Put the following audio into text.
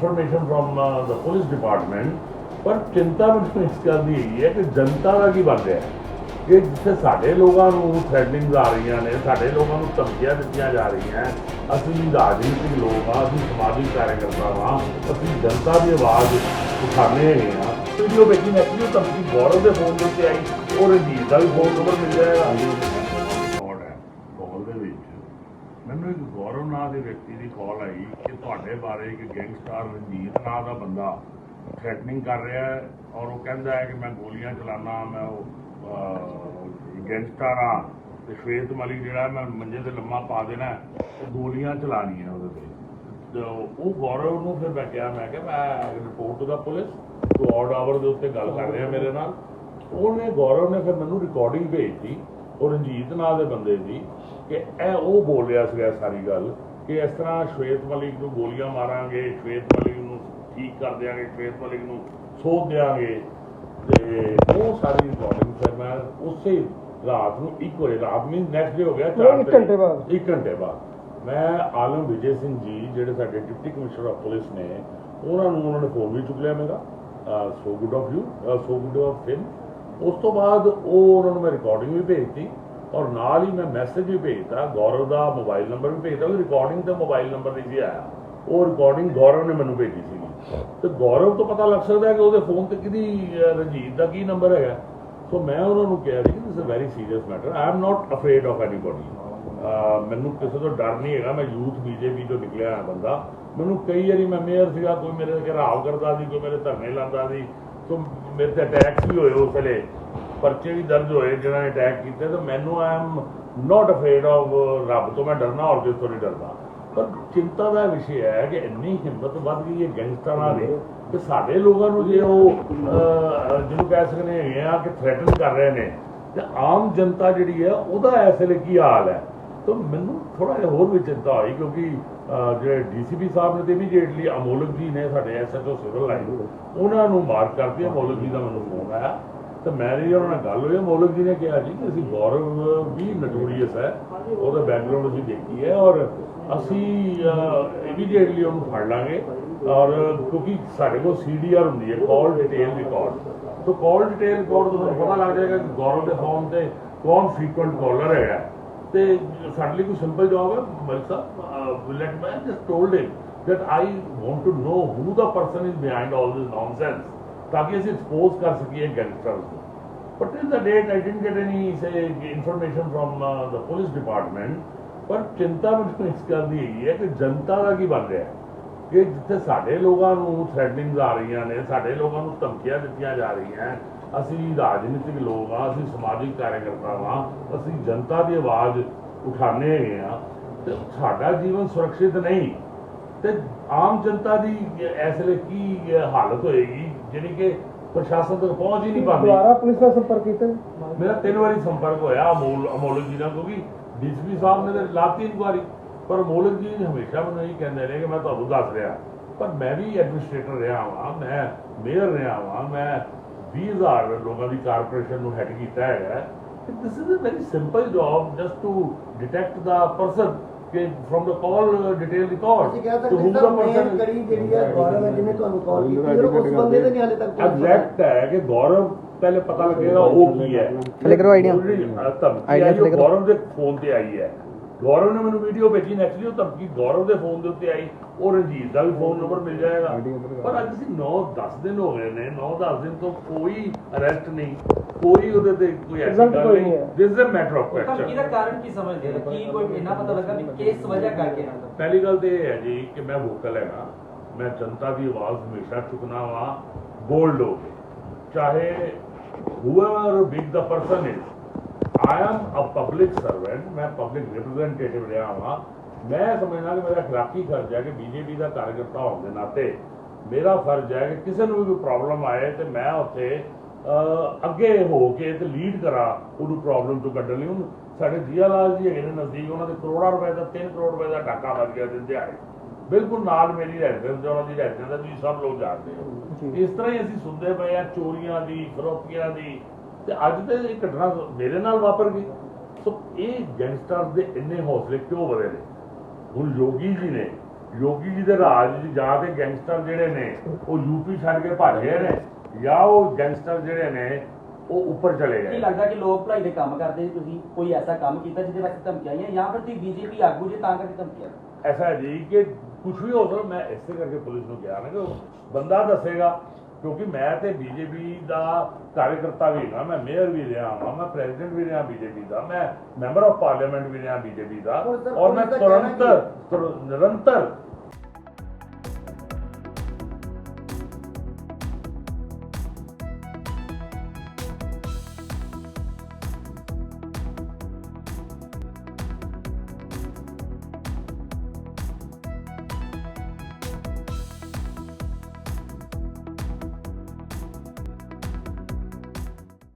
Information from the police department ਪਰ ਚਿੰਤਾ ਮੈਨੂੰ ਇਸ ਗੱਲ ਦੀ ਹੈਗੀ ਹੈ ਕਿ ਜਨਤਾ ਦਾ ਕੀ ਬਣ ਰਿਹਾ ਕਿ ਜਿੱਥੇ ਸਾਡੇ ਲੋਕਾਂ ਨੂੰ ਥ੍ਰੈਟਨਿੰਗਸ ਆ ਰਹੀਆਂ ਨੇ ਸਾਡੇ ਲੋਕਾਂ ਨੂੰ ਧਮਕੀਆਂ ਦਿੱਤੀਆਂ ਜਾ ਰਹੀਆਂ ਅਸੀਂ ਰਾਜਨੀਤਿਕ ਲੋਕ ਆ ਅਸੀਂ ਸਮਾਜਿਕ ਕਾਰਜਕਰਤਾ ਵਾਂ ਅਸੀਂ ਜਨਤਾ ਦੀ ਆਵਾਜ਼ ਉਠਾਣੇ ਹੈਗੇ ਆ ਵੀਡੀਓ ਨੈਕਸਟ ਨੂੰ ਧਮਕੀ ਗੌਰਵ ਦੇ ਫੋਨ ਦੇ ਉੱਤੇ ਆਈ ਉਹ ਰਣਜੀਤ ਦਾ ਵੀ ਫੋਨ ਨੰਬਰ ਮਿਲ ਜਾਏਗਾ। ਕਾਲ ਦੇ ਵਿੱਚ। ਮੈਨੂੰ ਇੱਕ ਗੌਰਵ ਨਾਂ ਦੇ ਵਿਅਕਤੀ ਦੀ ਕਾਲ ਆਈ ਕਿ ਤੁਹਾਡੇ ਬਾਰੇ ਇੱਕ ਗੈਂਗਸਟਰ ਰਣਜੀਤ ਨਾਂ ਦਾ ਬੰਦਾ ਥ੍ਰੈਟਨਿੰਗ ਕਰ ਰਿਹਾ ਹੈ ਔਰ ਉਹ ਕਹਿੰਦਾ ਹੈ ਕਿ ਮੈਂ ਗੋਲੀਆਂ ਚਲਾਣਾ ਮੈਂ ਉਹ ਗੈਂਗਸਟਰ ਆ ਤੇ ਸ਼ਵੇਤ ਮਲਿਕ ਜਿਹੜਾ ਮੈਂ ਮੰਜੇ ਤੇ ਲੰਮਾ ਪਾ ਦੇਣਾ ਤੇ ਗੋਲੀਆਂ ਚਲਾਣੀਆਂ ਉਹਦੇ ਤੇ। ਤੇ ਉਹ ਗੌਰਵ ਨੂੰ ਫਿਰ ਮੈਂ ਕਿਹਾ ਮੈਂ ਕਿਹਾ, ਮੈਂ report to the police two ਆਰਡ hour ਦੇ ਉੱਤੇ ਗੱਲ ਕਰ ਰਿਹਾ ਮੇਰੇ ਨਾਲ। ਉਹਨੇ, ਗੌਰਵ ਨੇ ਫਿਰ ਮੈਨੂੰ ਰਿਕਾਰਡਿੰਗ ਭੇਜਤੀ, ਉਹ ਰਣਜੀਤ ਨਾਂ ਦੇ ਬੰਦੇ ਦੀ ਕਿ ਇਹ ਉਹ ਬੋਲ ਰਿਹਾ ਸੀਗਾ ਸਾਰੀ ਗੱਲ ਕਿ ਇਸ ਤਰ੍ਹਾਂ ਸ਼ਵੇਤ ਮਲਿਕ ਨੂੰ ਗੋਲੀਆਂ ਮਾਰਾਂਗੇ ਸ਼ਵੇਤ ਮਲਿਕ ਨੂੰ ਠੀਕ ਕਰ ਦਿਆਂਗੇ ਸ਼ਵੇਤ ਮਲਿਕ ਨੂੰ ਸੋਧ ਦਿਆਂਗੇ ਤੇ ਉਹ ਸਾਰੀ ਰਿਕਾਰਡਿੰਗ ਫਿਰ ਮੈਂ ਉਸੇ ਰਾਤ ਨੂੰ ਇੱਕ ਵਜੇ ਰਾਤ ਮੀਨ ਨੈਕਸਟ ਡੇ ਹੋ ਗਿਆ ਚਾਰ ਇੱਕ ਵਜੇ। ਘੰਟੇ ਬਾਅਦ। ਇੱਕ ਘੰਟੇ ਬਾਅਦ ਮੈਂ ਆਲਮ ਵਿਜੇ ਸਿੰਘ ਜੀ ਜਿਹੜੇ ਸਾਡੇ ਡਿਪਟੀ ਕਮਿਸ਼ਨਰ ਆਫ ਪੁਲਿਸ ਨੇ ਉਹਨਾਂ ਨੂੰ ਉਹਨਾਂ ਨੇ ਫੋਨ ਵੀ ਚੁੱਕ ਲਿਆ ਮੇਰਾ so good of you so good of him ਉਸ ਤੋਂ ਬਾਅਦ ਉਹ ਉਹਨਾਂ ਨੂੰ ਮੈਂ ਰਿਕਾਰਡਿੰਗ ਵੀ ਭੇਜਤੀ ਔਰ ਨਾਲ ਹੀ ਮੈਂ ਮੈਸੇਜ ਵੀ ਭੇਜਤਾ, ਗੌਰਵ ਦਾ ਮੋਬਾਈਲ ਨੰਬਰ ਵੀ ਭੇਜਤਾ, ਉਹ ਰਿਕਾਰਡਿੰਗ ਤੇ ਮੋਬਾਈਲ ਨੰਬਰ ਨਹੀਂ ਸੀ ਆਇਆ। ਉਹ ਰਿਕਾਰਡਿੰਗ ਗੌਰਵ ਨੇ ਮੈਨੂੰ ਭੇਜੀ ਸੀਗੀ। ਤੇ ਗੌਰਵ ਤੋਂ ਪਤਾ ਲੱਗ ਸਕਦਾ ਕਿ ਉਹਦੇ ਫੋਨ ਤੇ ਕਿਹਦੀ ਰਣਜੀਤ ਦਾ ਕੀ ਨੰਬਰ ਹੈਗਾ। ਸੋ ਮੈਂ ਉਹਨਾਂ ਨੂੰ ਕਿਹਾ ਸੀ ਕਿ this is a very serious matter I am not afraid of anybody ਮੈਨੂੰ ਕਿਸੇ ਤੋਂ ਡਰ ਨਹੀਂ ਹੈਗਾ। ਮੈਂ ਯੂਥ ਬੀਜੇਪੀ ਤੋਂ ਨਿਕਲਿਆ ਹੋਇਆ ਬੰਦਾ। ਮੈਨੂੰ ਕਈ ਵਾਰੀ ਮੈਂ ਮੇਅਰ ਸੀਗਾ, ਕੋਈ ਮੇਰੇ ਤੇ ਘਰਾਵ ਕਰਦਾ ਸੀ, ਕੋਈ ਮੇਰੇ ਧਰਨੇ ਲਾਉਂਦਾ ਸੀ। ਸੋ ਮੇਰੇ ਤੇ ਅਟੈਕਸ ਵੀ ਹੋਏ ਉਸ ਵੇਲੇ। ਪਰਚੇ ਵੀ ਦਰਜ ਹੋਏ ਜਿਨ੍ਹਾਂ ਨੇ ਅਟੈਕ ਕੀਤੇ ਤਾਂ ਮੈਨੂੰ I am not afraid of ਰੱਬ ਤੋਂ ਮੈਂ ਡਰਨਾ ਔਰ ਕਿਸ ਤੋਂ ਨਹੀਂ ਡਰਦਾ। ਪਰ ਚਿੰਤਾ ਦਾ ਵਿਸ਼ੇ ਹੈ ਕਿ ਇੰਨੀ ਹਿੰਮਤ ਵੱਧ ਗਈ ਹੈ ਗੈਂਗਸਟਰਾਂ ਦੀ ਕਿ ਸਾਡੇ ਲੋਕਾਂ ਨੂੰ ਜੇ ਉਹ ਜਿਹਨੂੰ ਕਹਿ ਸਕਦੇ ਹੈਗੇ ਆ ਕਿ ਥ੍ਰੈਟਨ ਕਰ ਰਹੇ ਨੇ ਤੇ ਆਮ ਜਨਤਾ ਜਿਹੜੀ ਹੈ ਉਹਦਾ ਇਸ ਵੇਲੇ ਕੀ ਹਾਲ ਹੈ? ਤਾਂ ਮੈਨੂੰ ਥੋੜਾ ਜਿਹਾ ਹੋਰ ਵੀ ਚਿੰਤਾ ਹੋਈ ਕਿਉਂਕਿ ਅਹ, ਜਿਹੜੇ ਡੀਸੀਪੀ ਸਾਹਿਬ ਨੇ ਤੇ ਇਮੀਡੀਏਟਲੀ ਅਮੋਲਕ ਜੀ ਨੇ ਸਾਡੇ ਐਸਐਚਓ ਸਿਵਲ ਲਾਈਨ ਉਹਨਾਂ ਨੂੰ ਮਾਰਕ ਕਰਤੀ ਅਮੋਲਕ ਜੀ ਦਾ ਮੈਨੂੰ ਫੋਨ ਆਇਆ। ਤੇ ਮੇਰੀ ਉਹਨਾਂ ਨਾਲ ਗੱਲ ਹੋਈ ਅਮੋਲਕ ਜੀ ਨੇ ਕਿਹਾ ਜੀ ਕਿ ਅਸੀਂ ਗੌਰਵ ਵੀ ਨਟੋਰੀਅਸ ਹੈ ਉਹਦਾ ਬੈਕਗ੍ਰਾਉਂਡ ਅਸੀਂ ਦੇਖੀ ਹੈ ਔਰ ਅਸੀਂ ਇਮੀਡੀਏਟਲੀ ਉਹਨੂੰ ਫੜ ਲਾਂਗੇ ਔਰ ਕਿਉਂਕਿ ਸਾਡੇ ਕੋਲ ਸੀਡੀਆਰ ਹੁੰਦੀ ਹੈ call detail record so call detail record ਤੋਂ ਪਤਾ ਲੱਗ ਜਾਏਗਾ ਕਿ ਗੌਰਵ ਦੇ ਫੋਨ ਤੇ ਕੌਣ ਫ੍ਰੀਕੁਐਂਟ ਕਾਲਰ ਹੈਗਾ। ਤੇ ਸਾਡੇ ਲਈ ਕੋਈ ਸਿੰਪਲ ਜੌਬ ਹੈ, Malik sahib let me just told him that I want to know who the person is behind all this nonsense ਤਾਂ ਕਿ ਅਸੀਂ ਐਕਸਪੋਜ਼ ਕਰ ਸਕੀਏ ਗੈਂਗਸਟਰਸ ਨੂੰ। But till the date, I didn't get any say information from uh, the police department. ਪਰ ਚਿੰਤਾ ਮੈਨੂੰ ਇਸ ਗੱਲ ਦੀ ਹੈਗੀ ਹੈ ਕਿ ਜਨਤਾ ਦਾ ਕੀ ਬਣ ਰਿਹਾ ਹੈ? ਕਿ ਜਿੱਥੇ ਸਾਡੇ ਲੋਕਾਂ ਨੂੰ ਥ੍ਰੈਟਨਿੰਗਸ ਆ ਰਹੀਆਂ ਨੇ ਸਾਡੇ ਲੋਕਾਂ ਨੂੰ ਧਮਕੀਆਂ ਦਿੱਤੀਆਂ ਜਾ ਰਹੀਆਂ ਅਸੀਂ ਰਾਜਨੀਤਿਕ ਲੋਕ ਆ ਅਸੀਂ ਸਮਾਜਿਕ ਕਾਰਜਕਰਤਾ ਵਾਂ ਅਸੀਂ ਜਨਤਾ ਦੀ ਆਵਾਜ਼ ਉਠਾਣੇ ਹੈਗੇ ਆ ਤੇ ਸਾਡਾ ਜੀਵਨ ਸੁਰੱਖਿਅਤ ਨਹੀਂ। ਤੇ ਆਮ ਜਨਤਾ ਦੀ ਇਸ ਲਈ ਕੀ ਹਾਲਤ ਹੋਏਗੀ? ਜਿਹੜੀ ਕਿ ਪ੍ਰਸ਼ਾਸਨ ਤੱਕ ਪਹੁੰਚ ਹੀ ਨਹੀਂ ਪਾਉਂਦੀ। ਦੁਬਾਰਾ ਪੁਲਿਸ ਨਾਲ ਸੰਪਰਕ ਕੀਤਾ। ਮੇਰਾ ਤਿੰਨ ਵਾਰੀ ਸੰਪਰਕ ਹੋਇਆ ਅਮੋਲ ਅਮੋਲਕ ਜੀ ਨਾਲ ਕਿਉਂਕਿ ਡੀਸੀਪੀ ਸਾਹਿਬ ਨੇ ਤਾਂ ਲਾਤੀ ਇਨਕੁਆਰੀ ਪਰ ਅਮੋਲਕ ਜੀ ਹਮੇਸ਼ਾ ਮੈਨੂੰ ਇਹ ਕਹਿੰਦੇ ਨੇ ਕਿ ਮੈਂ ਤੁਹਾਨੂੰ ਦੱਸ ਰਿਹਾ। ਪਰ ਮੈਂ ਵੀ ਐਡਮਿਨਿਸਟ੍ਰੇਟਰ ਰਿਹਾ ਹਾਂ ਮੈਂ ਮੇਅਰ ਰਿਹਾ ਹਾਂ ਮੈਂ 20000 ਲੋਕਾਂ ਦੀ ਕਾਰਪੋਰੇਸ਼ਨ ਨੂੰ ਹੈਡ ਕੀਤਾ ਹੈਗਾ। This is a very simple job just to detect the person ਕਿ from the call detail record ਅਸੀਂ ਕਹਿ ਸਕਦੇ ਸਰ ਮੇਨ ਕੜੀ ਜਿਹੜੀ ਹੈ ਗੌਰਵ ਹੈ ਜਿਹਨੇ ਤੁਹਾਨੂੰ ਕਾਲ ਕੀਤੀ ਫਿਰ ਉਸ ਬੰਦੇ ਦੇ ਨਹੀਂ ਹਾਲੇ ਤੱਕ ਪਹੁੰਚਿਆ। ਐਗਜ਼ੈਕਟ ਹੈ ਕਿ ਗੌਰਵ ਪਹਿਲੇ ਪਤਾ ਲੱਗੇਗਾ ਉਹ ਕੀ ਹੈ ਥੱਲੇ ਕਰੋ ਆਈਡੀਆ। ਆਈਡੀਆ ਕਰੋ। ਗੌਰਵ ਦੇ ਫੋਨ ਤੇ ਆਈ ਹੈ ਗੌਰਵ ਨੇ ਮੈਨੂੰ ਵੀਡੀਓ ਭੇਜੀ ਨੈਕਸਟਲੀ ਉਹ ਧਮਕੀ ਗੌਰਵ ਦੇ ਫੋਨ ਦੇ ਉੱਤੇ ਆਈ ਉਹ ਰਣਜੀਤ ਦਾ ਵੀ ਫੋਨ ਨੰਬਰ ਮਿਲ ਜਾਏਗਾ। ਪਰ ਅੱਜ ਅਸੀਂ 9-10 ਦਿਨ ਹੋ ਗਏ ਨੇ 9-10 ਦਿਨ ਤੋਂ ਕੋਈ ਅਰੈਸਟ ਨਹੀਂ ਕੋਈ ਉਹਦੇ ਤੇ ਕੋਈ ਕੋਈ ਨਹੀਂ। This is a matter of ਧਮਕੀ ਦਾ ਕੁਐਸਚਨ ਕਾਰਨ ਕੀ ਸਮਝਦੇ ਹੋ? ਕੀ ਕੋਈ ਇੰਨਾ ਪਤਾ ਲੱਗਾ ਵੀ ਕਿਸ ਵਜ੍ਹਾ ਕਰਕੇ ਪਹਿਲੀ ਗੱਲ ਤੇ ਇਹ ਹੈ ਜੀ ਕਿ ਮੈਂ ਵੋਕਲ ਹੈਗਾ। ਮੈਂ ਜਨਤਾ ਦੀ ਆਵਾਜ਼ ਹਮੇਸ਼ਾ ਚੁੱਕਣਾ ਵਾਂ ਬੋਲਡ ਹੋ ਕੇ। ਚਾਹੇ whoever big the person is I am a public servant ਮੈਂ ਪਬਲਿਕ ਰਿਪਰੈਜ਼ੈਂਟੇਟਿਵ ਰਿਹਾ ਹਾਂ ਮੈਂ ਸਮਝਦਾ ਕਿ ਮੇਰਾ ਅਖਲਾਕੀ ਫਰਜ਼ ਹੈ ਕਿ ਬੀਜੇਪੀ ਦਾ ਕਾਰਜਕਰਤਾ ਹੋਣ ਦੇ ਨਾਤੇ ਮੇਰਾ ਫਰਜ਼ ਹੈ ਕਿ ਕਿਸੇ ਨੂੰ ਵੀ ਕੋਈ ਪ੍ਰੋਬਲਮ ਆਏ ਤੇ ਮੈਂ ਉੱਥੇ ਅੱਗੇ ਹੋ ਕੇ ਤੇ ਲੀਡ ਕਰਾਂ ਉਹਨੂੰ ਪ੍ਰੋਬਲਮ ਤੋਂ ਕੱਢਣ ਲਈ। ਹੁਣ ਸਾਡੇ ਜੀਆ ਲਾਲ ਜੀ ਹੈਗੇ ਨੇ ਨਜ਼ਦੀਕ ਉਹਨਾਂ ਦੇ ਕਰੋੜਾਂ ਰੁਪਏ ਦਾ 3 ਕਰੋੜ ਰੁਪਏ ਦਾ ਟਾਕਾ ਵੱਜ ਗਿਆ ਦਿਨ ਦਿਹਾੜੇ। ਬਿਲਕੁਲ ਨਾਲ ਮੇਰੀ ਰੈਜ਼ੀਡੈਂਸ ਉਹਨਾਂ ਦੀ ਰੈਜ਼ੀਡੈਂਸ ਹੈ ਤੁਸੀਂ ਸਭ ਲੋਕ ਜਾਣਦੇ ਹੋ। ਇਸ ਤਰ੍ਹਾਂ ਹੀ ਅਸੀਂ ਸੁਣਦੇ ਪਏ ਆ ਚੋਰੀਆਂ ਦੀ ਫਰੋਕੀਆਂ ਦੀ ਤੇ ਅੱਜ ਤੇ ਇਹ ਘਟਨਾ ਮੇਰੇ ਨਾਲ ਵਾਪਰ ਗਈ। ਸੋ ਇਹ ਗੈਂਗਸਟਰ ਦੇ ਇੰਨੇ ਹੌਸਲੇ ਕਿਉਂ ਵਧੇ ਨੇ? ਹੁਣ ਯੋਗੀ ਜੀ ਨੇ ਯੋਗੀ ਜੀ ਦੇ ਰਾਜ 'ਚ ਜਾਂ ਤੇ ਗੈਂਗਸਟਰ ਜਿਹੜੇ ਨੇ ਉਹ ਯੂਪੀ ਛੱਡ ਕੇ ਭੱਜ ਗਏ ਨੇ ਜਾਂ ਉਹ ਗੈਂਗਸਟਰ ਜਿਹੜੇ ਨੇ ਉਹ ਉੱਪਰ ਚਲੇ ਕੀ ਗਏ ਲੱਗਦਾ ਕਿ ਲੋਕ ਭਲਾਈ ਦੇ ਕੰਮ ਕਰਦੇ ਜੀ ਤੁਸੀਂ? ਕੋਈ ਐਸਾ ਕੰਮ ਕੀਤਾ ਜਿਹਦੇ ਵਾਸਤੇ ਧਮਕੀਆਂ ਆਈਆਂ ਜਾਂ ਫਿਰ ਤੁਸੀਂ ਬੀਜੇਪੀ ਆਗੂ ਜੇ ਤਾਂ ਕਰਕੇ ਧਮਕੀਆਂ ਐਸਾ ਹੈ ਜੀ ਕਿ ਕੁਝ ਵੀ ਹੋ ਸਕਦਾ ਮੈਂ ਇਸੇ ਕਰਕੇ ਪੁਲਿਸ ਨੂੰ ਕਿਹਾ ਨਾ ਕਿ ਬੰਦਾ ਦੱਸੇਗਾ। ਕਿਉਂਕਿ ਮੈਂ ਤੇ ਬੀਜੇਪੀ ਦਾ ਕਾਰਜਕਰਤਾ ਵੀ ਹਾਂ ਮੈਂ ਮੇਅਰ ਵੀ ਰਿਹਾ ਹਾਂ ਮੈਂ ਪ੍ਰੈਜ਼ੀਡੈਂਟ ਵੀ ਰਿਹਾ ਬੀਜੇਪੀ ਦਾ ਮੈਂ ਮੈਂਬਰ ਆਫ ਪਾਰਲੀਮੈਂਟ ਵੀ ਰਿਹਾ ਬੀਜੇਪੀ ਦਾ ਔਰ ਮੈਂ ਤੁਰੰਤ ਤੁਰ- ਨਿਰੰਤਰ